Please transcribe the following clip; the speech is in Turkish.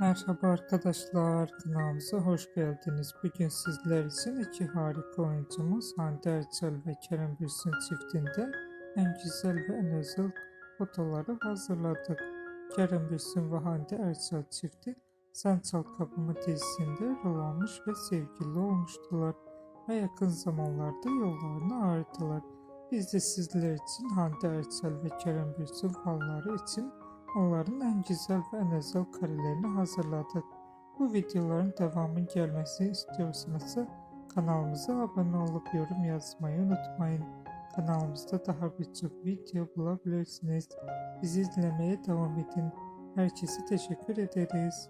Merhaba arkadaşlar, kanalımıza hoş geldiniz. Bugün sizler için iki harika oyuncumuz Hande Erçel ve Kerem Bürsin çiftinden en güzel ve en özel fotoları hazırladık. Kerem Bürsin ve Hande Erçel çifti Sen Çal Kapımı dizisinde rol almış ve sevgili olmuştular ve yakın zamanlarda yollarını ayrıldılar. Biz de sizler için Hande Erçel ve Kerem Bürsin fanları için onların en güzel ve en özel karelerini hazırladık. Bu videoların devamı gelmesini istiyorsanız kanalımıza abone olup yorum yazmayı unutmayın. Kanalımızda daha birçok video bulabilirsiniz. Bizi izlemeye devam edin. Herkese teşekkür ederiz.